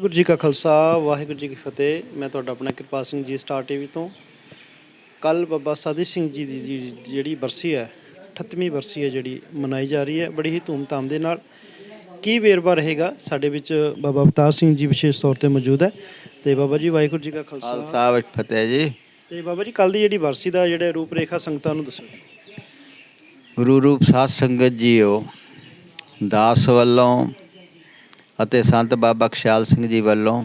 ਵਾਹਿਗੁਰੂ ਜੀ ਕਾ ਖਾਲਸਾ ਵਾਹਿਗੁਰੂ ਜੀ ਕੀ ਫਤਿਹ। ਮੈਂ ਤੁਹਾਡਾ ਆਪਣਾ ਕਿਰਪਾਲ ਸਿੰਘ ਜੀ ਸਟਾਰ ਟੀਵੀ ਤੋਂ। ਕੱਲ ਬਾਬਾ ਸਾਦੀ ਸਿੰਘ ਜੀ ਦੀ ਜਿਹੜੀ ਬਰਸੀ ਹੈ 38ਵੀਂ ਬਰਸੀ ਹੈ ਜਿਹੜੀ ਮਨਾਈ ਜਾ ਰਹੀ ਹੈ ਬੜੀ ਹੀ ਧੂਮਧਾਮ ਦੇ ਨਾਲ। ਕੀ ਵੇਰਵਾ ਰਹੇਗਾ? ਸਾਡੇ ਵਿੱਚ ਬਾਬਾ ਅਵਤਾਰ ਸਿੰਘ ਜੀ ਵਿਸ਼ੇਸ਼ ਤੌਰ ਤੇ ਮੌਜੂਦ ਹੈ। ਤੇ ਬਾਬਾ ਜੀ ਵਾਹਿਗੁਰੂ ਜੀ ਕਾ ਖਾਲਸਾ। ਖਾਲਸਾ ਵਿੱਚ ਫਤਿਹ ਜੀ। ਤੇ ਬਾਬਾ ਜੀ ਕੱਲ ਦੀ ਜਿਹੜੀ ਬਰਸੀ ਦਾ ਜਿਹੜਾ ਰੂਪ ਰੇਖਾ ਸੰਗਤਾਂ ਨੂੰ ਦੱਸੋ। ਗੁਰੂ ਰੂਪ ਸਾਧ ਸੰਗਤ ਜੀਓ ਦਾਸ ਵੱਲੋਂ ਅਤੇ ਸੰਤ ਬਾਬਾ ਖਿਆਲ ਸਿੰਘ ਜੀ ਵੱਲੋਂ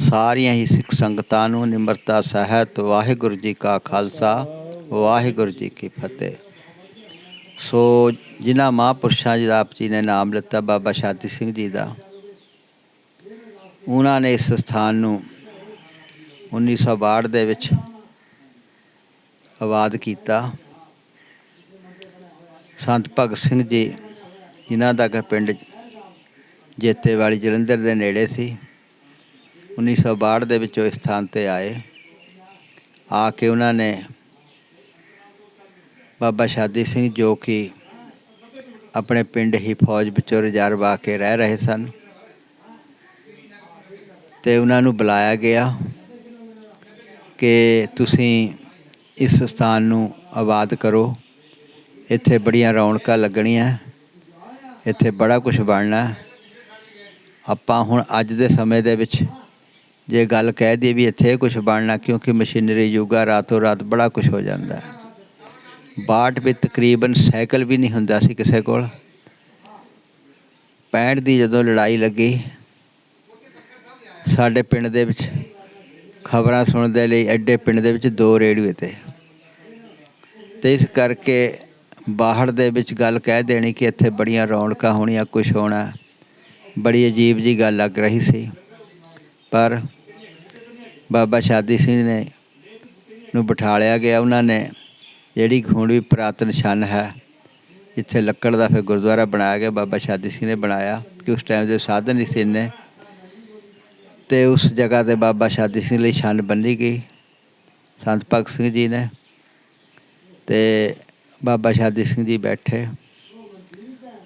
ਸਾਰੀਆਂ ਹੀ ਸਿੱਖ ਸੰਗਤਾਂ ਨੂੰ ਨਿਮਰਤਾ, ਸਹਿਤ, ਵਾਹਿਗੁਰੂ ਜੀ ਕਾ ਖਾਲਸਾ, ਵਾਹਿਗੁਰੂ ਜੀ ਕੀ ਫਤਿਹ। ਸੋ ਜਿਨ੍ਹਾਂ ਮਹਾਂਪੁਰਸ਼ਾਂ ਜੀ ਆਪ ਜੀ ਨੇ ਨਾਮ ਲਿੱਤਾ, ਬਾਬਾ ਸ਼ਾਂਤੀ ਸਿੰਘ ਜੀ ਦਾ, ਉਹਨਾਂ ਨੇ ਇਸ ਸਥਾਨ ਨੂੰ 1962 ਦੇ ਵਿੱਚ ਆਬਾਦ ਕੀਤਾ। ਸੰਤ ਭਗਤ ਸਿੰਘ ਜੀ, ਜਿਨ੍ਹਾਂ ਦਾ ਕਿ ਪਿੰਡ ਜੇਤੇ ਵਾਲੀ ਜਲੰਧਰ ਦੇ ਨੇੜੇ ਸੀ। 1962 ਦੇ ਵਿੱਚ ਉਹ ਇਸ ਸਥਾਨ ਤੇ ਆਏ। ਆ ਕੇ ਉਹਨਾਂ ਨੇ ਬਾਬਾ ਸ਼ਾਦੀ ਸਿੰਘ ਜੋ ਕਿ ਆਪਣੇ ਪਿੰਡ ਹੀ ਫੌਜ ਵਿੱਚੋਂ ਰਿਜ਼ਰਵ ਆ ਕੇ ਰਹਿ ਰਹੇ ਸਨ ਤੇ ਉਹਨਾਂ ਨੂੰ ਬੁਲਾਇਆ ਗਿਆ ਕਿ ਤੁਸੀਂ ਇਸ ਸਥਾਨ ਨੂੰ ਆਬਾਦ ਕਰੋ। ਇੱਥੇ ਬੜੀਆਂ ਰੌਣਕਾਂ ਲੱਗਣੀਆਂ, ਇੱਥੇ ਬੜਾ ਕੁਝ ਬਣਨਾ। ਆਪਾਂ ਹੁਣ ਅੱਜ ਦੇ ਸਮੇਂ ਦੇ ਵਿੱਚ ਜੇ ਗੱਲ ਕਹਿ ਦਈਏ ਵੀ ਇੱਥੇ ਕੁਝ ਬਣਨਾ, ਕਿਉਂਕਿ ਮਸ਼ੀਨਰੀ ਯੁੱਗ ਰਾਤੋਂ ਰਾਤ ਬੜਾ ਕੁਝ ਹੋ ਜਾਂਦਾ ਹੈ। ਬਾਟ ਵੀ ਤਕਰੀਬਨ ਸਾਈਕਲ ਵੀ ਨਹੀਂ ਹੁੰਦਾ ਸੀ ਕਿਸੇ ਕੋਲ। 65 ਦੀ ਜਦੋਂ ਲੜਾਈ ਲੱਗੀ, ਸਾਡੇ ਪਿੰਡ ਦੇ ਵਿੱਚ ਖਬਰਾਂ ਸੁਣਨ ਦੇ ਲਈ ਐਡੇ ਪਿੰਡ ਦੇ ਵਿੱਚ ਦੋ ਰੇਡੀਓ ਤੇ। ਤੇ ਇਸ ਕਰਕੇ ਬਾਹਰ ਦੇ ਵਿੱਚ ਗੱਲ ਕਹਿ ਦੇਣੀ ਕਿ ਇੱਥੇ ਬੜੀਆਂ ਰੌਣਕਾਂ ਹੋਣੀਆਂ ਕੁਝ ਹੋਣਾ। ਬੜੀ ਅਜੀਬ ਜੀ ਗੱਲ ਲੱਗ ਰਹੀ ਸੀ। ਪਰ ਬਾਬਾ ਸ਼ਾਦੀ ਸਿੰਘ ਨੇ ਨੂੰ ਬਿਠਾਲਿਆ ਗਿਆ। ਉਹਨਾਂ ਨੇ ਜਿਹੜੀ ਹੁਣ ਵੀ ਪੁਰਾਤਨ ਛੰਨ ਹੈ ਇੱਥੇ ਲੱਕੜ ਦਾ ਫਿਰ ਗੁਰਦੁਆਰਾ ਬਣਾਇਆ ਗਿਆ, ਬਾਬਾ ਸ਼ਾਦੀ ਸਿੰਘ ਨੇ ਬਣਾਇਆ ਕਿ ਉਸ ਟਾਈਮ ਦੇ ਸਾਧਨ ਨਹੀਂ ਸੀ ਇੰਨੇ। ਤੇ ਉਸ ਜਗ੍ਹਾ ਤੇ ਬਾਬਾ ਸ਼ਾਦੀ ਸਿੰਘ ਲਈ ਛੰਨ ਬੰਨੀ ਗਈ, ਸੰਤ ਭਗਤ ਸਿੰਘ ਜੀ ਨੇ। ਤੇ ਬਾਬਾ ਸ਼ਾਦੀ ਸਿੰਘ ਜੀ ਬੈਠੇ।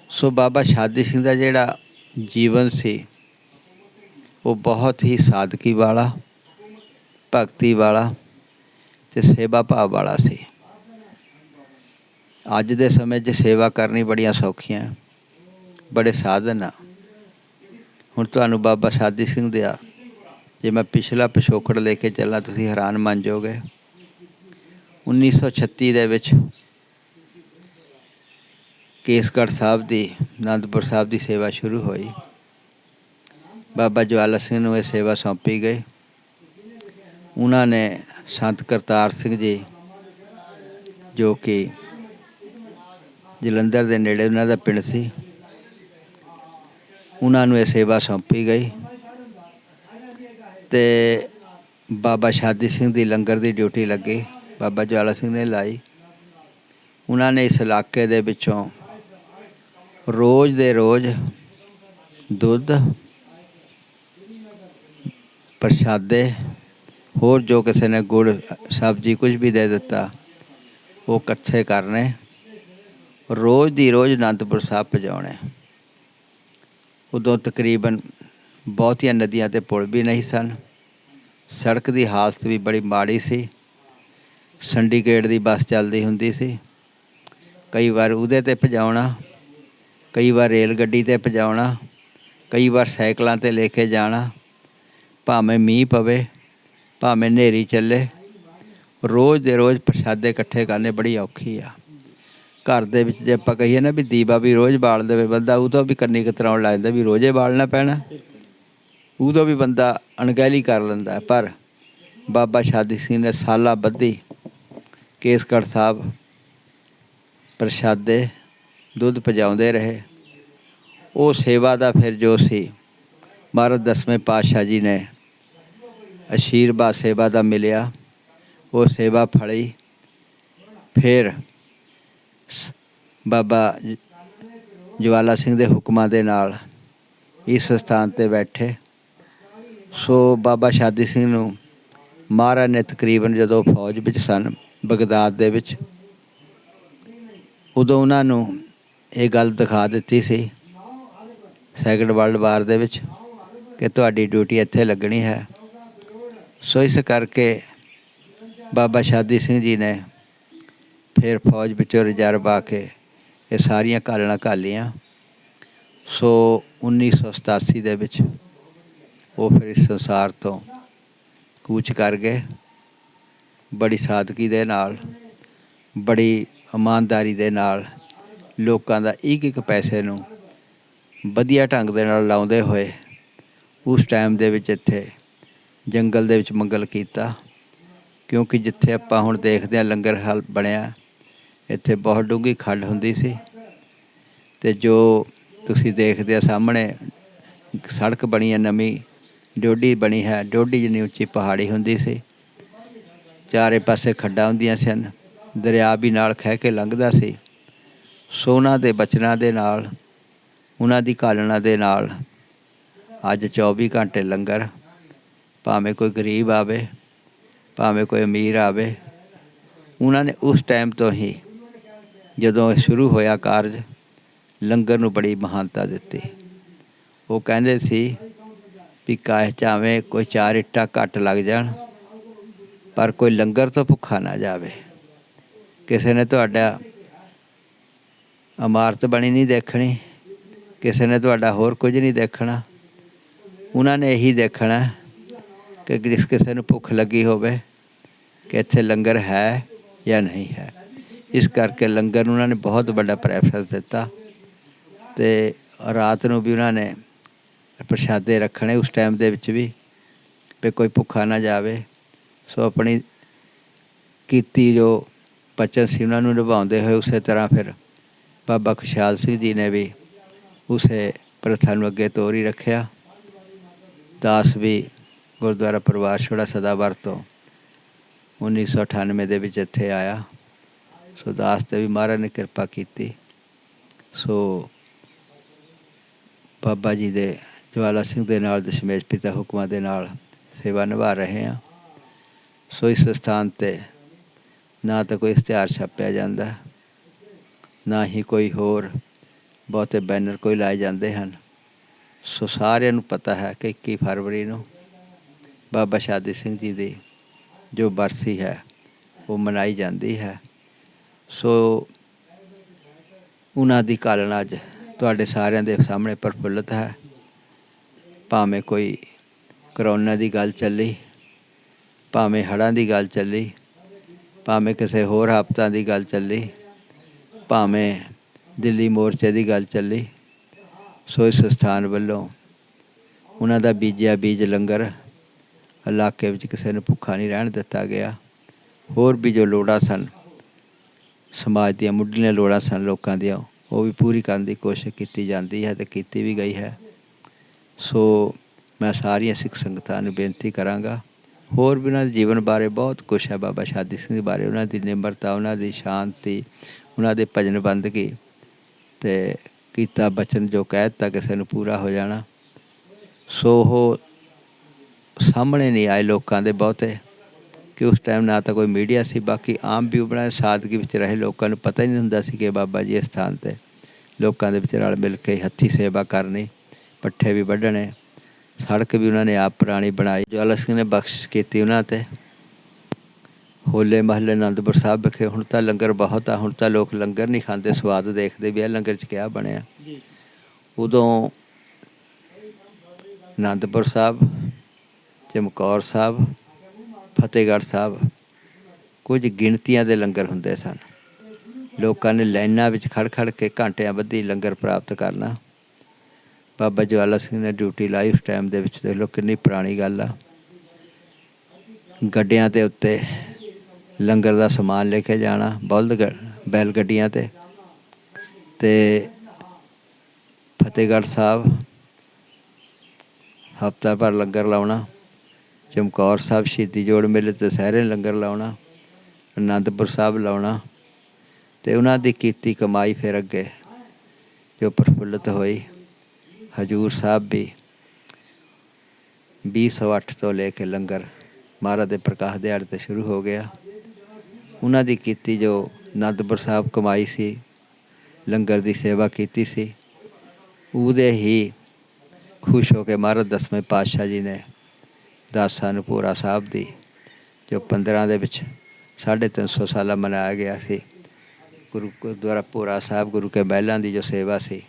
ਸੋ ਬਾਬਾ ਸ਼ਾਦੀ ਸਿੰਘ ਦਾ ਜਿਹੜਾ ਜੀਵਨ ਸੀ। ਉਹ ਬਹੁਤ ਹੀ ਸਾਦਗੀ ਵਾਲਾ, ਭਗਤੀ ਵਾਲਾ ਤੇ ਸੇਵਾ ਭਾਵ ਵਾਲਾ ਸੀ। ਅੱਜ ਦੇ ਸਮੇਂ 'ਚ ਸੇਵਾ ਕਰਨੀ ਬੜੀਆਂ ਸੌਖੀਆਂ, ਬੜੇ ਸਾਧਨ ਆ। ਹੁਣ ਤੁਹਾਨੂੰ ਬਾਬਾ ਸ਼ਾਦੀ ਸਿੰਘ ਦੇ ਆ। ਜੇ ਮੈਂ ਪਿਛਲਾ ਪਿਛੋਕੜ ਲੈ ਕੇ ਚੱਲਾਂ, ਤੁਸੀਂ ਹੈਰਾਨ ਮੰਨ ਜਾਓਗੇ। 1936 ਦੇ ਵਿੱਚ ਕੇਸਗੜ੍ਹ ਸਾਹਿਬ ਦੀ, ਅਨੰਦਪੁਰ ਸਾਹਿਬ ਦੀ ਸੇਵਾ ਸ਼ੁਰੂ ਹੋਈ। ਬਾਬਾ ਜਵਾਲਾ ਸਿੰਘ ਨੂੰ ਇਹ ਸੇਵਾ ਸੌਂਪੀ ਗਈ। ਉਹਨਾਂ ਨੇ ਸੰਤ ਕਰਤਾਰ ਸਿੰਘ ਜੀ, ਜੋ ਕਿ ਜਲੰਧਰ ਦੇ ਨੇੜੇ ਉਹਨਾਂ ਦਾ ਪਿੰਡ ਸੀ, ਉਹਨਾਂ ਨੂੰ ਇਹ ਸੇਵਾ ਸੌਂਪੀ ਗਈ। ਤੇ ਬਾਬਾ ਸ਼ਾਦੀ ਸਿੰਘ ਦੀ ਲੰਗਰ ਦੀ ਡਿਊਟੀ ਲੱਗੀ। ਬਾਬਾ ਜਵਾਲਾ ਸਿੰਘ ਨੇ ਲਾਈ। ਉਹਨਾਂ ਨੇ ਇਸ ਇਲਾਕੇ ਦੇ ਵਿੱਚੋਂ ਰੋਜ਼ ਦੇ ਰੋਜ਼ ਦੁੱਧ ਪ੍ਰਸ਼ਾਦੇ, ਹੋਰ ਜੋ ਕਿਸੇ ਨੇ ਗੁੜ, ਸਬਜ਼ੀ ਕੁਝ ਵੀ ਦੇ ਦਿੱਤਾ, ਉਹ ਇਕੱਠੇ ਕਰਨੇ। ਰੋਜ਼ ਦੀ ਰੋਜ਼ ਅਨੰਦਪੁਰ ਸਾਹਿਬ ਪਹੁੰਚਾਉਣੇ ਉਦੋਂ ਤਕਰੀਬਨ ਬਹੁਤੀਆਂ ਨਦੀਆਂ ਤੇ ਪੁਲ ਵੀ ਨਹੀਂ ਸਨ। ਸੜਕ ਦੀ ਹਾਲਤ ਵੀ ਬੜੀ ਮਾੜੀ ਸੀ। ਸੰਡੀਕੇਟ ਦੀ ਬੱਸ ਚੱਲਦੀ ਹੁੰਦੀ ਸੀ। ਕਈ ਵਾਰ ਉਹਦੇ ਤੇ ਭਜਾਉਣਾ। ਕਈ ਵਾਰ ਰੇਲ ਗੱਡੀ ਤੇ ਪਹੁੰਚਾਉਣਾ ਕਈ ਵਾਰ ਸਾਈਕਲਾਂ ਤੇ ਲੈ ਕੇ ਜਾਣਾ, ਭਾਵੇਂ ਮੀਂਹ ਪਵੇ, ਭਾਵੇਂ ਹਨੇਰੀ ਚੱਲੇ, ਰੋਜ਼ ਦੇ ਰੋਜ਼ ਪ੍ਰਸ਼ਾਦੇ ਇਕੱਠੇ ਕਰਨੇ ਬੜੀ ਔਖੀ ਆ। ਘਰ ਦੇ ਵਿੱਚ ਜੇ ਆਪਾਂ ਕਹੀਏ ਨਾ ਵੀ ਦੀਵਾ ਵੀ ਰੋਜ਼ ਬਾਲ ਦੇਵੇ, ਬੰਦਾ ਉਹ ਤੋਂ ਵੀ ਕੰਨੀ ਕਤਰਾਉਣ ਲੱਗ ਜਾਂਦਾ ਵੀ ਰੋਜ਼ੇ ਬਾਲਣਾ ਪੈਣਾ। ਉਹ ਉਦੋਂ ਵੀ ਬੰਦਾ ਅਣਗਹਿਲੀ ਕਰ ਲੈਂਦਾ, ਪਰ ਬਾਬਾ ਸ਼ਾਦੀ ਸਿੰਘ ਨੇ ਸਾਲਾ ਬੱਧੀ, ਕੇਸਗੜ੍ਹ ਸਾਹਿਬ, ਪ੍ਰਸ਼ਾਦੇ ਦੁੱਧ ਪਜਾਉਂਦੇ ਰਹੇ। ਉਹ ਸੇਵਾ ਦਾ ਫਿਰ ਜੋ ਸੀ, ਮਹਾਰਾਜ ਦਸਵੇਂ ਪਾਤਸ਼ਾਹ ਜੀ ਨੇ ਅਸ਼ੀਰਵਾਦ ਸੇਵਾ ਦਾ ਮਿਲਿਆ। ਉਹ ਸੇਵਾ ਫੜੀ। ਫਿਰ ਸ- ਬਾਬਾ ਜਵਾਲਾ ਸਿੰਘ ਦੇ ਹੁਕਮਾਂ ਦੇ ਨਾਲ ਇਸ ਸਥਾਨ ਤੇ ਬੈਠੇ। ਸੋ ਬਾਬਾ ਸ਼ਾਦੀ ਸਿੰਘ ਨੂੰ ਮਹਾਰਾਜ ਨੇ ਤਕਰੀਬਨ ਜਦੋਂ ਫੌਜ ਵਿੱਚ ਸਨ, ਬਗਦਾਦ ਦੇ ਵਿੱਚ, ਉਦੋਂ ਉਹਨਾਂ ਨੂੰ ਇਹ ਗੱਲ ਦਿਖਾ ਦਿੱਤੀ ਸੀ ਸੈਕੰਡ ਵਰਲਡ ਵਾਰ ਦੇ ਵਿੱਚ ਕਿ ਤੁਹਾਡੀ ਡਿਊਟੀ ਇੱਥੇ ਲੱਗਣੀ ਹੈ। ਸੋ ਇਸ ਕਰਕੇ ਬਾਬਾ ਸ਼ਾਦੀ ਸਿੰਘ ਜੀ ਨੇ ਫਿਰ ਫੌਜ ਵਿੱਚੋਂ ਰਿਜ਼ਰਵ ਆ ਕੇ ਇਹ ਸਾਰੀਆਂ ਕਾਲਣਾ ਘਾਲੀਆਂ ਸੋ 1987 ਦੇ ਵਿੱਚ ਉਹ ਫਿਰ ਇਸ ਸੰਸਾਰ ਤੋਂ ਕੂਚ ਕਰ ਗਏ। ਬੜੀ ਸਾਦਗੀ ਦੇ ਨਾਲ, ਬੜੀ ਇਮਾਨਦਾਰੀ ਦੇ ਨਾਲ ਲੋਕਾਂ ਦਾ ਇੱਕ ਇੱਕ ਪੈਸੇ ਨੂੰ ਵਧੀਆ ਢੰਗ ਦੇ ਨਾਲ ਲਾਉਂਦੇ ਹੋਏ ਉਸ ਟਾਈਮ ਦੇ ਵਿੱਚ ਇੱਥੇ ਜੰਗਲ ਦੇ ਵਿੱਚ ਮੰਗਲ ਕੀਤਾ। ਕਿਉਂਕਿ ਜਿੱਥੇ ਆਪਾਂ ਹੁਣ ਦੇਖਦੇ ਹਾਂ ਲੰਗਰ ਹਾਲ ਬਣਿਆ, ਇੱਥੇ ਬਹੁਤ ਡੂੰਘੀ ਖੱਡ ਹੁੰਦੀ ਸੀ ਤੇ ਜੋ ਤੁਸੀਂ ਦੇਖਦੇ ਆ ਸਾਹਮਣੇ ਸੜਕ ਬਣੀ ਹੈ ਨਵੀਂ, ਡੋਡੀ ਬਣੀ ਹੈ, ਡੋਡੀ ਜਿੰਨੀ ਉੱਚੀ ਪਹਾੜੀ ਹੁੰਦੀ ਸੀ, ਚਾਰੇ ਪਾਸੇ ਖੱਡਾਂ ਹੁੰਦੀਆਂ ਸਨ, ਦਰਿਆ ਵੀ ਨਾਲ ਖਹਿ ਕੇ ਲੰਘਦਾ ਸੀ। ਸੋਨਾ ਦੇ ਬਚਨਾਂ ਦੇ ਨਾਲ, ਉਹਨਾਂ ਦੀ ਕਾਲਣਾ ਦੇ ਨਾਲ ਅੱਜ 24 ਘੰਟੇ ਲੰਗਰ, ਭਾਵੇਂ ਕੋਈ ਗਰੀਬ ਆਵੇ, ਭਾਵੇਂ ਕੋਈ ਅਮੀਰ ਆਵੇ, ਉਹਨਾਂ ਨੇ ਉਸ ਟਾਈਮ ਤੋਂ ਹੀ ਜਦੋਂ ਇਹ ਸ਼ੁਰੂ ਹੋਇਆ ਕਾਰਜ, ਲੰਗਰ ਨੂੰ ਬੜੀ ਮਹਾਨਤਾ ਦਿੱਤੀ। ਉਹ ਕਹਿੰਦੇ ਸੀ ਵੀ ਕਾਹ ਚਾਵੇਂ ਕੋਈ ਚਾਰ ਇੱਟਾਂ ਘੱਟ ਲੱਗ ਜਾਣ, ਪਰ ਕੋਈ ਲੰਗਰ ਤੋਂ ਭੁੱਖਾ ਨਾ ਜਾਵੇ। ਕਿਸੇ ਨੇ ਤੁਹਾਡਾ ਇਮਾਰਤ ਬਣੀ ਨਹੀਂ ਦੇਖਣੀ, ਕਿਸੇ ਨੇ ਤੁਹਾਡਾ ਹੋਰ ਕੁਝ ਨਹੀਂ ਦੇਖਣਾ। ਉਹਨਾਂ ਨੇ ਇਹੀ ਦੇਖਣਾ ਕਿ ਜਿਸ ਕਿਸੇ ਨੂੰ ਭੁੱਖ ਲੱਗੀ ਹੋਵੇ ਕਿ ਇੱਥੇ ਲੰਗਰ ਹੈ ਜਾਂ ਨਹੀਂ ਹੈ। ਇਸ ਕਰਕੇ ਲੰਗਰ ਨੂੰ ਉਹਨਾਂ ਨੇ ਬਹੁਤ ਵੱਡਾ ਪ੍ਰੈਫਰੈਂਸ ਦਿੱਤਾ ਤੇ ਰਾਤ ਨੂੰ ਵੀ ਉਹਨਾਂ ਨੇ ਪ੍ਰਸ਼ਾਦੇ ਰੱਖਣੇ ਉਸ ਟਾਈਮ ਦੇ ਵਿੱਚ ਵੀ ਵੀ ਕੋਈ ਭੁੱਖਾ ਨਾ ਜਾਵੇ। ਸੋ ਆਪਣੀ ਕੀਤੀ ਜੋ ਬਚਨ ਸੀ ਉਹਨਾਂ ਨੂੰ ਨਿਭਾਉਂਦੇ ਹੋਏ ਉਸੇ ਤਰ੍ਹਾਂ ਫਿਰ ਬਾਬਾ ਖੁਸ਼ਹਾਲ ਸਿੰਘ ਜੀ ਨੇ ਵੀ ਉਸੇ ਪ੍ਰਥਾ ਨੂੰ ਅੱਗੇ ਤੋਰ ਹੀ ਰੱਖਿਆ। ਦਾਸ ਵੀ ਗੁਰਦੁਆਰਾ ਪਰਿਵਾਰ ਛੋੜਾ ਸਦਾਵਰ ਤੋਂ 1998 ਦੇ ਵਿੱਚ ਇੱਥੇ ਆਇਆ। ਸੋ ਦਾਸ ਤੇ ਵੀ ਮਹਾਰਾਜ ਨੇ ਕਿਰਪਾ ਕੀਤੀ। ਸੋ ਬਾਬਾ ਜੀ ਦੇ ਜਵਾਲਾ ਸਿੰਘ ਦੇ ਨਾਲ ਦਸ਼ਮੇਸ਼ ਪਿਤਾ ਹੁਕਮਾਂ ਦੇ ਨਾਲ ਸੇਵਾ ਨਿਭਾ ਰਹੇ ਹਾਂ। ਸੋ ਇਸ ਸਥਾਨ ਤੇ ਨਾ ਤਾਂ ਕੋਈ ਇਸ਼ਤਿਹਾਰ ਛਾਪਿਆ ਜਾਂਦਾ। ਨਾ ਹੀ ਕੋਈ ਹੋਰ ਬਹੁਤੇ ਬੈਨਰ ਕੋਈ ਲਾਏ ਜਾਂਦੇ ਹਨ। ਸੋ ਸਾਰਿਆਂ ਨੂੰ ਪਤਾ ਹੈ ਕਿ 21 ਫਰਵਰੀ ਨੂੰ ਬਾਬਾ ਸ਼ਾਦੀ ਸਿੰਘ ਜੀ ਦੀ ਜੋ ਬਰਸੀ ਹੈ, ਉਹ ਮਨਾਈ ਜਾਂਦੀ ਹੈ। ਸੋ ਉਹਨਾਂ ਦੀ ਕਾਲਣਾ ਅੱਜ ਤੁਹਾਡੇ ਸਾਰਿਆਂ ਦੇ ਸਾਹਮਣੇ ਪ੍ਰਫੁੱਲਤ ਹੈ। ਭਾਵੇਂ ਕੋਈ ਕਰੋਨਾ ਦੀ ਗੱਲ ਚੱਲੀ, ਭਾਵੇਂ ਹੜ੍ਹਾਂ ਦੀ ਗੱਲ ਚੱਲੀ, ਭਾਵੇਂ ਕਿਸੇ ਹੋਰ ਹਫ਼ਤਾਂ ਦੀ ਗੱਲ ਚੱਲੀ ਭਾਵੇਂ ਦਿੱਲੀ ਮੋਰਚੇ ਦੀ ਗੱਲ ਚੱਲੀ, ਸੋ ਇਸ ਸਥਾਨ ਵੱਲੋਂ ਉਹਨਾਂ ਦਾ ਬੀਜਿਆ ਬੀਜ ਲੰਗਰ ਇਲਾਕੇ ਵਿੱਚ ਕਿਸੇ ਨੂੰ ਭੁੱਖਾ ਨਹੀਂ ਰਹਿਣ ਦਿੱਤਾ ਗਿਆ। ਹੋਰ ਵੀ ਜੋ ਲੋੜਾਂ ਸਨ, ਸਮਾਜ ਦੀਆਂ ਮੁੱਢਲੀਆਂ ਲੋੜਾਂ ਸਨ ਲੋਕਾਂ ਦੀਆਂ, ਉਹ ਵੀ ਪੂਰੀ ਕਰਨ ਦੀ ਕੋਸ਼ਿਸ਼ ਕੀਤੀ ਜਾਂਦੀ ਹੈ ਤੇ ਕੀਤੀ ਵੀ ਗਈ ਹੈ। ਸੋ ਮੈਂ ਸਾਰੀਆਂ ਸਿੱਖ ਸੰਗਤਾਂ ਨੂੰ ਬੇਨਤੀ ਕਰਾਂਗਾ। ਹੋਰ ਵੀ ਉਹਨਾਂ ਦੇ ਜੀਵਨ ਬਾਰੇ ਬਹੁਤ ਕੁਝ ਹੈ ਬਾਬਾ ਸ਼ਾਦੀ ਸਿੰਘ ਦੇ ਬਾਰੇ, ਉਹਨਾਂ ਦੀ ਨਿਮਰਤਾ, ਉਹਨਾਂ ਦੀ ਸ਼ਾਂਤੀ ਉਹਨਾਂ ਦੇ ਭਜਨ ਬੰਦਗੀ ਤੇ ਕੀਤਾ ਬਚਨ ਜੋ ਕਹਿ ਦਿੱਤਾ ਕਿਸੇ ਨੂੰ ਪੂਰਾ ਹੋ ਜਾਣਾ। ਸੋ ਉਹ ਸਾਹਮਣੇ ਨਹੀਂ ਆਏ ਲੋਕਾਂ ਦੇ ਬਹੁਤੇ, ਕਿ ਉਸ ਟਾਈਮ ਨਾ ਤਾਂ ਕੋਈ ਮੀਡੀਆ ਸੀ, ਬਾਕੀ ਆਮ ਵੀ ਬਣਾ ਸਾਦਗੀ ਵਿੱਚ ਰਹੇ ਲੋਕਾਂ ਨੂੰ ਪਤਾ ਹੀ ਨਹੀਂ ਹੁੰਦਾ ਸੀ ਕਿ ਬਾਬਾ ਜੀ ਇਸ ਸਥਾਨ ਤੇ ਲੋਕਾਂ ਦੇ ਵਿੱਚ ਰਲ ਮਿਲ ਕੇ ਹੱਥੀ ਸੇਵਾ ਕਰਨੀ, ਪੱਠੇ ਵੀ ਵੱਢਣੇ, ਸੜਕ ਵੀ ਉਹਨਾਂ ਨੇ ਆਪ ਪੁਰਾਣੀ ਬਣਾਈ। ਜਵਾਲਾ ਸਿੰਘ ਨੇ ਬਖਸ਼ਿਸ਼ ਕੀਤੀ ਉਹਨਾਂ ਤੇ। ਹੋਲੇ ਮਹੱਲੇ ਆਨੰਦਪੁਰ ਸਾਹਿਬ ਵਿਖੇ ਹੁਣ ਤਾਂ ਲੰਗਰ ਬਹੁਤ ਆ ਹੁਣ ਤਾਂ ਲੋਕ ਲੰਗਰ ਨਹੀਂ ਖਾਂਦੇ ਸਵਾਦ ਦੇਖਦੇ ਵੀ ਇਹ ਲੰਗਰ ਚ ਕਿਆ ਬਣਿਆ। ਜੀ। ਉਦੋਂ ਆਨੰਦਪੁਰ ਸਾਹਿਬ ਚਮਕੌਰ ਸਾਹਿਬ ਫਤਿਹਗੜ੍ਹ ਸਾਹਿਬ ਕੁਝ ਗਿਣਤੀਆਂ ਦੇ ਲੰਗਰ ਹੁੰਦੇ ਸਨ। ਲੋਕਾਂ ਨੇ ਲਾਈਨਾਂ ਵਿੱਚ ਖੜ ਖੜ ਕੇ ਘੰਟਿਆਂ ਬੱਧੀ ਲੰਗਰ ਪ੍ਰਾਪਤ ਕਰਨਾ। ਬਾਬਾ ਜਵਾਲਾ ਸਿੰਘ ਨੇ ਡਿਊਟੀ ਲਾਈ ਉਸ ਟਾਈਮ ਦੇ ਵਿੱਚ ਦੇਖ ਲਓ ਕਿੰਨੀ ਪੁਰਾਣੀ ਗੱਲ ਆ। ਗੱਡਿਆਂ ਦੇ ਉੱਤੇ ਲੰਗਰ ਦਾ ਸਮਾਨ ਲੈ ਕੇ ਜਾਣਾ, ਬਲਦ ਬੈਲ ਗੱਡੀਆਂ ਤੇ। ਤੇ ਫਤਿਹਗੜ੍ਹ ਸਾਹਿਬ, ਹਫ਼ਤਾ ਭਰ ਲੰਗਰ ਲਾਉਣਾ। ਚਮਕੌਰ ਸਾਹਿਬ ਸ਼ਹੀਦੀ ਜੋੜ ਮੇਲੇ ਤੇ ਸਹਿਰੇ ਲੰਗਰ ਲਾਉਣਾ। ਅਨੰਦਪੁਰ ਸਾਹਿਬ ਲਾਉਣਾ। ਤੇ ਉਹਨਾਂ ਦੀ ਕੀਤੀ ਕਮਾਈ ਫਿਰ ਅੱਗੇ, ਜੋ ਪ੍ਰਫੁੱਲਤ ਹੋਈ। ਹਜੂਰ ਸਾਹਿਬ ਵੀ 2008 ਤੋਂ ਲੈ ਕੇ ਲੰਗਰ ਮਹਾਰਾਜ ਦੇ ਪ੍ਰਕਾਸ਼ ਦਿਹਾੜੇ ਤੇ ਸ਼ੁਰੂ ਹੋ ਗਿਆ। ਉਹਨਾਂ ਦੀ ਕੀਤੀ ਜੋ ਅਨੰਦਪੁਰ ਸਾਹਿਬ ਕਮਾਈ ਸੀ, ਲੰਗਰ ਦੀ ਸੇਵਾ ਕੀਤੀ ਸੀ, ਉਹਦੇ ਹੀ ਖੁਸ਼ ਹੋ ਕੇ ਮਹਾਰਾਜ ਦਸਵੇਂ ਪਾਤਸ਼ਾਹ ਜੀ ਨੇ ਦਾਸਾਂ ਨੂੰ ਪੂਰਾ ਸਾਹਿਬ ਦੀ, ਜੋ 15 ਦੇ ਵਿੱਚ 350 ਸਾਲਾ ਮਨਾਇਆ ਗਿਆ ਸੀ, ਗੁਰੂ ਗੁਰਦੁਆਰਾ ਪੂਰਾ ਸਾਹਿਬ, ਗੁਰੂ ਕੇ ਮਹਿਲਾਂ ਦੀ ਜੋ ਸੇਵਾ ਸੀ,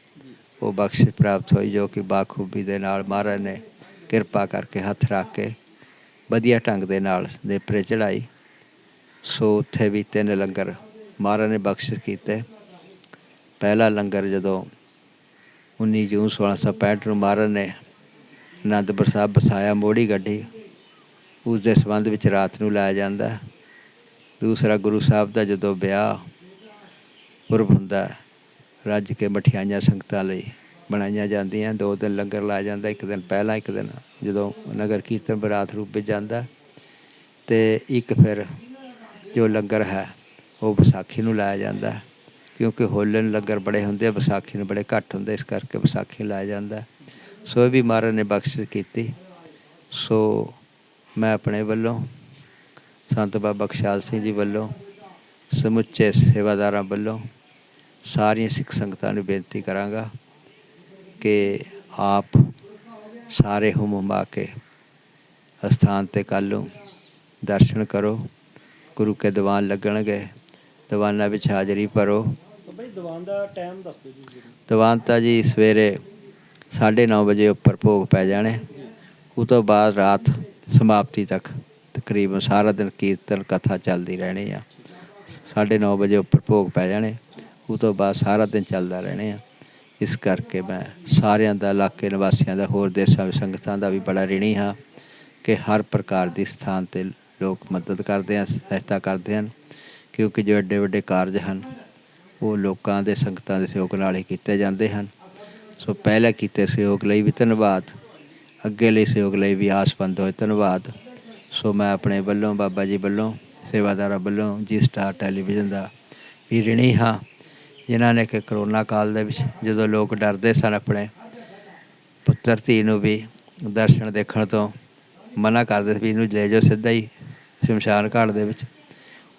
ਉਹ ਬਖਸ਼ਿਸ਼ ਪ੍ਰਾਪਤ ਹੋਈ ਜੋ ਕਿ ਬਾਖੂਬੀ ਦੇ ਨਾਲ ਮਹਾਰਾਜ ਨੇ ਕਿਰਪਾ ਕਰਕੇ ਹੱਥ ਰੱਖ ਕੇ ਵਧੀਆ ਢੰਗ ਦੇ ਨਾਲ ਨੇਪਰੇ ਚੜਾਈ ਸੋ ਉੱਥੇ ਵੀ ਤਿੰਨ ਲੰਗਰ ਮਹਾਰਾਜ ਨੇ ਬਖਸ਼ਿਸ਼ ਕੀਤੇ। ਪਹਿਲਾ ਲੰਗਰ ਜਦੋਂ 19 ਜੂਨ 1665 ਨੂੰ ਮਹਾਰਾਜ ਨੇ ਅਨੰਦਪੁਰ ਸਾਹਿਬ ਬਸਾਇਆ ਮੋੜੀ ਗੱਡੀ, ਉਸ ਦੇ ਸੰਬੰਧ ਵਿੱਚ ਰਾਤ ਨੂੰ ਲਾਇਆ ਜਾਂਦਾ। ਦੂਸਰਾ ਗੁਰੂ ਸਾਹਿਬ ਦਾ ਜਦੋਂ ਵਿਆਹ ਪੁਰਬ ਹੁੰਦਾ, ਰੱਜ ਕੇ ਮਠਿਆਈਆਂ ਸੰਗਤਾਂ ਲਈ ਬਣਾਈਆਂ ਜਾਂਦੀਆਂ, ਦੋ ਦਿਨ ਲੰਗਰ ਲਾਇਆ ਜਾਂਦਾ, ਇੱਕ ਦਿਨ ਪਹਿਲਾਂ, ਇੱਕ ਦਿਨ ਜਦੋਂ ਨਗਰ ਕੀਰਤਨ ਬਰਾਤ ਰੂਪ ਵਿੱਚ ਜਾਂਦਾ ਤੇ ਇੱਕ ਫਿਰ ਜੋ ਲੰਗਰ ਹੈ, ਉਹ ਵਿਸਾਖੀ ਨੂੰ ਲਾਇਆ ਜਾਂਦਾ ਕਿਉਂਕਿ ਹੋਲੇ ਨੂੰ ਲੰਗਰ ਬੜੇ ਹੁੰਦੇ ਆ, ਵਿਸਾਖੀ ਨੂੰ ਬੜੇ ਘੱਟ ਹੁੰਦੇ ਇਸ ਕਰਕੇ ਵਿਸਾਖੀ ਨੂੰ ਲਾਇਆ ਜਾਂਦਾ ਸੋ ਇਹ ਵੀ ਮਹਾਰਾਜ ਨੇ ਬਖਸ਼ਿਸ਼ ਕੀਤੀ। ਸੋ ਮੈਂ ਆਪਣੇ ਵੱਲੋਂ, ਸੰਤ ਬਾਬਾ ਬਖਸ਼ਾਲ ਸਿੰਘ ਜੀ ਵੱਲੋਂ, ਸਮੁੱਚੇ ਸੇਵਾਦਾਰਾਂ ਵੱਲੋਂ ਸਾਰੀਆਂ ਸਿੱਖ ਸੰਗਤਾਂ ਨੂੰ ਬੇਨਤੀ ਕਰਾਂਗਾ ਕਿ ਆਪ ਸਾਰੇ ਹੁਮ ਹੁਮਾ ਕੇ ਅਸਥਾਨ ਤੇ ਕੱਲ੍ਹ ਨੂੰ ਦਰਸ਼ਨ ਕਰੋ। ਗੁਰੂ ਕੇ ਦੀਵਾਨ ਲੱਗਣਗੇ। ਦੀਵਾਨਾਂ ਵਿੱਚ ਹਾਜ਼ਰੀ ਭਰੋ। ਜੀ ਦੀਵਾਨ ਦਾ ਟਾਈਮ ਦੱਸ ਦਿਓ ਜੀ ਦੀਵਾਨ ਤਾਂ ਜੀ ਸਵੇਰੇ 9:30 ਵਜੇ ਉੱਪਰ ਭੋਗ ਪੈ ਜਾਣੇ। ਉਹ ਤੋਂ ਬਾਅਦ ਰਾਤ ਸਮਾਪਤੀ ਤੱਕ ਤਕਰੀਬਨ ਸਾਰਾ ਦਿਨ ਕੀਰਤਨ ਕਥਾ ਚੱਲਦੀ ਰਹਿਣੀ ਆ। 9:30 ਵਜੇ ਉੱਪਰ ਭੋਗ ਪੈ ਜਾਣੇ। ਉਹ ਤੋਂ ਬਾਅਦ ਸਾਰਾ ਦਿਨ ਚੱਲਦਾ ਰਹਿਣੇ ਆ। ਇਸ ਕਰਕੇ ਮੈਂ ਸਾਰਿਆਂ ਦਾ ਇਲਾਕੇ ਨਿਵਾਸੀਆਂ ਦਾ ਹੋਰ ਦੇਸਾਂ ਵਿੱਚ ਸੰਗਤਾਂ ਦਾ ਵੀ ਬੜਾ ਰਿਣੀ ਹਾਂ ਕਿ ਹਰ ਪ੍ਰਕਾਰ ਦੀ ਸਥਾਨ ਤੇ ਲੋਕ ਮਦਦ ਕਰਦੇ ਹਨ, ਸਹਾਇਤਾ ਕਰਦੇ ਹਨ, ਕਿਉਂਕਿ ਜੋ ਐਡੇ ਵੱਡੇ ਕਾਰਜ ਹਨ, ਉਹ ਲੋਕਾਂ ਦੇ ਸੰਗਤਾਂ ਦੇ ਸਹਿਯੋਗ ਨਾਲ ਹੀ ਕੀਤੇ ਜਾਂਦੇ ਹਨ। ਸੋ ਪਹਿਲਾਂ ਕੀਤੇ ਸਹਿਯੋਗ ਲਈ ਵੀ ਧੰਨਵਾਦ, ਅੱਗੇ ਲਈ ਸਹਿਯੋਗ ਲਈ ਵੀ ਆਸਪੰਦ ਹੋਏ, ਧੰਨਵਾਦ। ਸੋ ਮੈਂ ਆਪਣੇ ਵੱਲੋਂ, ਬਾਬਾ ਜੀ ਵੱਲੋਂ, ਸੇਵਾਦਾਰਾਂ ਵੱਲੋਂ, ਜੀ ਸਟਾਰ ਟੈਲੀਵਿਜ਼ਨ ਦਾ ਵੀ ਰਿਣੀ ਹਾਂ, ਜਿਨ੍ਹਾਂ ਨੇ ਕਿ ਕਰੋਨਾ ਕਾਲ ਦੇ ਵਿੱਚ ਜਦੋਂ ਲੋਕ ਡਰਦੇ ਸਨ ਆਪਣੇ ਪੁੱਤਰ ਧੀ ਨੂੰ ਵੀ ਦਰਸ਼ਨ ਦੇਖਣ ਤੋਂ ਮਨਾ ਕਰਦੇ ਸੀ ਵੀ ਇਹਨੂੰ ਲੈ ਜਾਓ ਸਿੱਧਾ ਹੀ ਸ਼ਮਸ਼ਾਨ ਘਾਟ ਦੇ ਵਿੱਚ,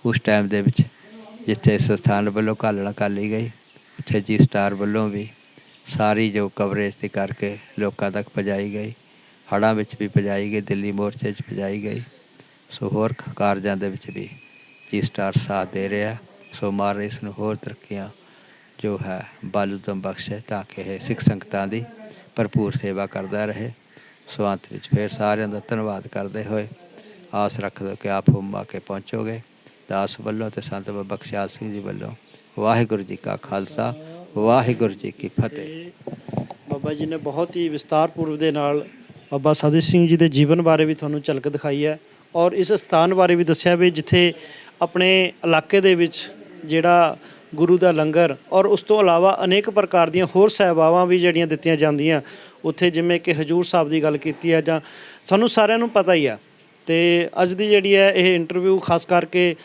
ਉਸ ਟਾਈਮ ਦੇ ਵਿੱਚ, ਜਿੱਥੇ ਇਸ ਸਥਾਨ ਵੱਲੋਂ ਘਾਲਣਾ ਕਰ ਲਈ ਗਈ, ਉੱਥੇ ਜੀ ਸਟਾਰ ਵੱਲੋਂ ਵੀ ਸਾਰੀ ਜੋ ਕਵਰੇਜ ਤੇ ਕਰਕੇ ਲੋਕਾਂ ਤੱਕ ਪਹੁੰਚਾਈ ਗਈ। ਹੜ੍ਹਾਂ ਵਿੱਚ ਵੀ ਪਜਾਈ ਗਈ, ਦਿੱਲੀ ਮੋਰਚੇ 'ਚ ਪਜਾਈ ਗਈ। ਸੋ ਹੋਰ ਕਾਰਜਾਂ ਦੇ ਵਿੱਚ ਵੀ ਜੀ ਸਟਾਰ ਸਾਥ ਦੇ ਰਿਹਾ। ਸੋ ਮਾਰ ਇਸ ਨੂੰ ਹੋਰ ਤਰੱਕੀਆਂ ਜੋ ਹੈ ਬਾਲੂਦਮ ਬਖਸ਼ੇ ਤਾਂ ਕਿ ਇਹ ਸਿੱਖ ਸੰਗਤਾਂ ਦੀ ਭਰਪੂਰ ਸੇਵਾ ਕਰਦਾ ਰਹੇ। ਸੋ ਅੰਤ ਵਿੱਚ ਫਿਰ ਸਾਰਿਆਂ ਦਾ ਧੰਨਵਾਦ ਕਰਦੇ ਹੋਏ ਆਸ ਰੱਖਦੇ ਕਿ ਆਪ ਹੁਮਾ ਕੇ ਪਹੁੰਚੋਗੇ। ਦਾਸ ਵੱਲੋਂ ਤੇ ਸੰਤ ਬਾਬਾ ਬਖਸ਼ਿਆਲ ਸਿੰਘ ਜੀ ਵੱਲੋਂ ਵਾਹਿਗੁਰੂ ਜੀ ਕਾ ਖਾਲਸਾ, ਵਾਹਿਗੁਰੂ ਜੀ ਕੀ ਫਤਿਹ। ਬਾਬਾ ਜੀ ਨੇ ਬਹੁਤ ਹੀ ਵਿਸਤਾਰਪੂਰਵ ਦੇ ਨਾਲ ਬਾਬਾ ਸਾਧੂ ਸਿੰਘ ਜੀ ਦੇ ਜੀਵਨ ਬਾਰੇ ਵੀ ਤੁਹਾਨੂੰ ਝਲਕ ਦਿਖਾਈ ਹੈ ਔਰ ਇਸ ਸਥਾਨ ਬਾਰੇ ਵੀ ਦੱਸਿਆ ਵੀ ਜਿੱਥੇ ਆਪਣੇ ਇਲਾਕੇ ਦੇ ਵਿੱਚ ਜਿਹੜਾ ਗੁਰੂ ਦਾ ਲੰਗਰ ਔਰ ਉਸ ਤੋਂ ਇਲਾਵਾ ਅਨੇਕ ਪ੍ਰਕਾਰ ਦੀਆਂ ਹੋਰ ਸੇਵਾਵਾਂ ਵੀ ਜਿਹੜੀਆਂ ਦਿੱਤੀਆਂ ਜਾਂਦੀਆਂ, ਉੱਥੇ ਜਿਵੇਂ ਕਿ ਹਜੂਰ ਸਾਹਿਬ ਦੀ ਗੱਲ ਕੀਤੀ ਹੈ ਜਾਂ ਤੁਹਾਨੂੰ ਸਾਰਿਆਂ ਨੂੰ ਪਤਾ ਹੀ ਆ ਤੇ ਅੱਜ ਦੀ ਜਿਹੜੀ ਹੈ ਇਹ ਇੰਟਰਵਿਊ ਖਾਸ ਕਰਕੇ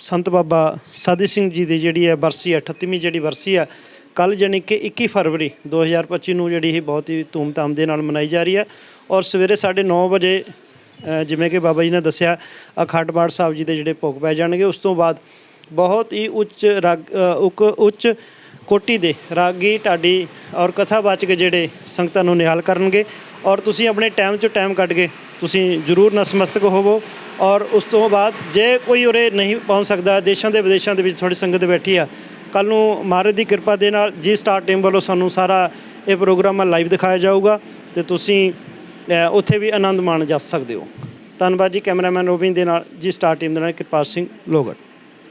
ਸੰਤ ਬਾਬਾ ਸਾਦੀ ਸਿੰਘ ਜੀ ਦੀ ਜਿਹੜੀ ਹੈ ਬਰਸੀ ਹੈ 38ਵੀਂ ਜਿਹੜੀ ਬਰਸੀ ਆ ਕੱਲ ਜਾਣੀ ਕਿ 21 ਫਰਵਰੀ 2025 ਨੂੰ ਜਿਹੜੀ ਇਹ ਬਹੁਤ ਹੀ ਧੂਮਧਾਮ ਦੇ ਨਾਲ ਮਨਾਈ ਜਾ ਰਹੀ ਹੈ ਔਰ ਸਵੇਰੇ 9:30 ਵਜੇ ਜਿਵੇਂ ਕਿ ਬਾਬਾ ਜੀ ਨੇ ਦੱਸਿਆ ਅਖੰਡ ਪਾਠ ਸਾਹਿਬ ਜੀ ਦੇ ਜਿਹੜੇ ਭੋਗ ਪੈ ਜਾਣਗੇ ਉਸ ਤੋਂ ਬਾਅਦ ਬਹੁਤ ਹੀ ਉੱਚ ਰਾਗ ਅ, ਉੱਚ ਕੋਟੀ ਦੇ ਰਾਗੀ ਢਾਡੀ ਔਰ ਕਥਾਵਾਚਕ ਜਿਹੜੇ ਸੰਗਤਾਂ ਨੂੰ ਨਿਹਾਲ ਕਰਨਗੇ। ਔਰ ਤੁਸੀਂ ਆਪਣੇ ਟਾਈਮ 'ਚੋਂ ਟਾਈਮ ਕੱਢ ਕੇ ਤੁਸੀਂ ਜ਼ਰੂਰ ਨਸਮਸਤਕ ਹੋਵੋ। ਔਰ ਉਸ ਤੋਂ ਬਾਅਦ ਜੇ ਕੋਈ ਉਰੇ ਨਹੀਂ ਪਹੁੰਚ ਸਕਦਾ, ਦੇਸ਼ਾਂ ਦੇ ਵਿਦੇਸ਼ਾਂ ਦੇ ਵਿੱਚ ਤੁਹਾਡੀ ਸੰਗਤ ਬੈਠੀ ਆ ਕੱਲ ਨੂੰ ਮਹਾਰਾਜ ਦੀ ਕਿਰਪਾ ਦੇ ਨਾਲ ਜੀ ਸਟਾਰ ਟੀਮ ਵੱਲੋਂ ਸਾਨੂੰ ਸਾਰਾ ਇਹ ਪ੍ਰੋਗਰਾਮ ਲਾਈਵ ਦਿਖਾਇਆ ਜਾਊਗਾ ਤੇ ਤੁਸੀਂ ਉੱਥੇ ਵੀ ਆਨੰਦ ਮਾਣ ਜਾ ਸਕਦੇ ਹੋ। ਧੰਨਵਾਦ ਜੀ ਕੈਮਰਾਮੈਨ ਰੋਬਿਨ ਦੇ ਨਾਲ, ਜੀ ਸਟਾਰ ਟੀਮ ਦੇ ਨਾਲ ਕਿਰਪਾਲ ਸਿੰਘ ਲੋਗੜ